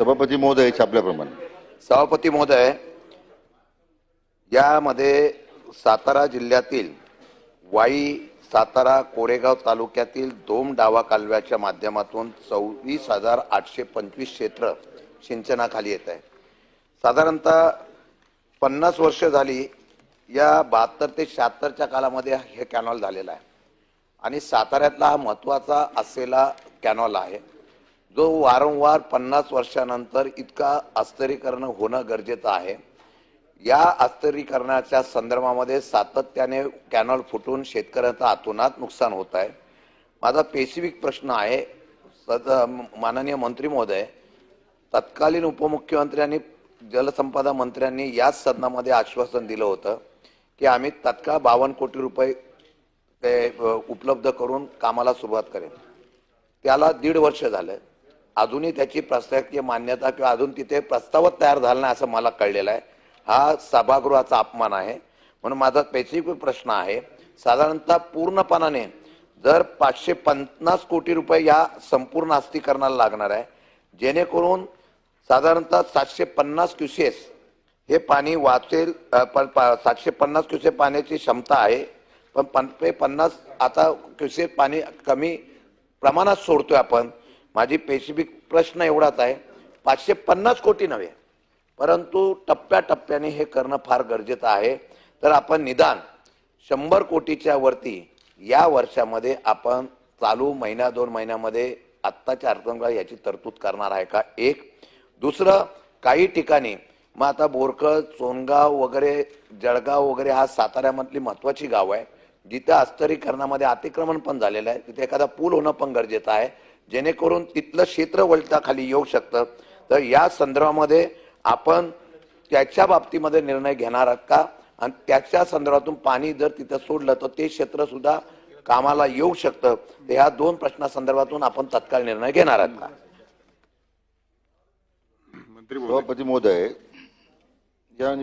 सभापती महोदय छापल्याप्रमाणे सभापती महोदय यामध्ये सातारा जिल्ह्यातील वाई सातारा कोरेगाव तालुक्यातील दोन डावा कालव्याच्या माध्यमातून चोवीस हजार आठशे पंचवीस क्षेत्र सिंचनाखाली येत आहे. साधारणतः पन्नास वर्ष झाली या बहात्तर ते शहात्तरच्या कालामध्ये हे कॅनॉल झालेला आहे. आणि साताऱ्यातला हा महत्त्वाचा असलेला कॅनॉल आहे. जो वारंवार पन्नास वर्षानंतर इतका अस्तरीकरण होणं गरजेचं आहे. या अस्तरीकरणाच्या संदर्भामध्ये सातत्याने कॅनॉल फुटून शेतकऱ्यांचं आतोनात नुकसान होत आहे. माझा पेसिफिक प्रश्न आहे सद माननीय मंत्री महोदय तत्कालीन उपमुख्यमंत्री आणि जलसंपदा मंत्र्यांनी याच सदनामध्ये आश्वासन दिलं होतं की आम्ही तत्काळ बावन्न कोटी रुपये ते उपलब्ध करून कामाला सुरुवात करेन. त्याला दीड वर्ष झालं. अजूनही त्याची प्रशासकीय मान्यता किंवा अजून तिथे प्रस्तावच तयार झाला नाही असं मला कळलेलं आहे. हा सभागृहाचा अपमान आहे. म्हणून माझा स्पेसिफिक प्रश्न आहे साधारणतः पूर्णपणाने जर पाचशे पन्नास कोटी रुपये या संपूर्ण अस्थिकरणाला लागणार आहे जेणेकरून साधारणतः सातशे पन्नास क्युसेस हे पाणी वाचेल सातशे पन्नास क्युसे पाण्याची क्षमता आहे पण पन ते पन्नास आता क्युसेस पाणी कमी प्रमाणात सोडतोय आपण माझी स्पेसिफिक प्रश्न एवढाच आहे. पाचशे पन्नास कोटी नव्हे परंतु टप्प्याटप्प्याने हे करणं फार गरजेचं आहे. तर आपण निदान शंभर कोटीच्या वरती या वर्षामध्ये आपण चालू महिन्या दोन महिन्यामध्ये आत्ताच्या अर्थसंकल्पात याची तरतूद करणार आहे का? एक. दुसरं काही ठिकाणी मग आता बोरकळ सोनगाव वगैरे जळगाव वगैरे हा साताऱ्यामधली महत्वाची गाव आहे जिथं अस्तरीकरणामध्ये अतिक्रमण पण झालेलं आहे. तिथे एखादा पूल होणं पण गरजेचं आहे. जेणेकरून तिथलं क्षेत्र वलता खाली येऊ शकतं. तर या संदर्भामध्ये आपण त्याच्या बाबतीमध्ये निर्णय घेणार आहात का? आणि त्याच्या संदर्भातून पाणी जर तिथं सोडलं तर ते क्षेत्र सुद्धा कामाला येऊ शकतं. तर ह्या दोन प्रश्नासंदर्भातून आपण तत्काळ निर्णय घेणार आहात का? सभापती महोदय या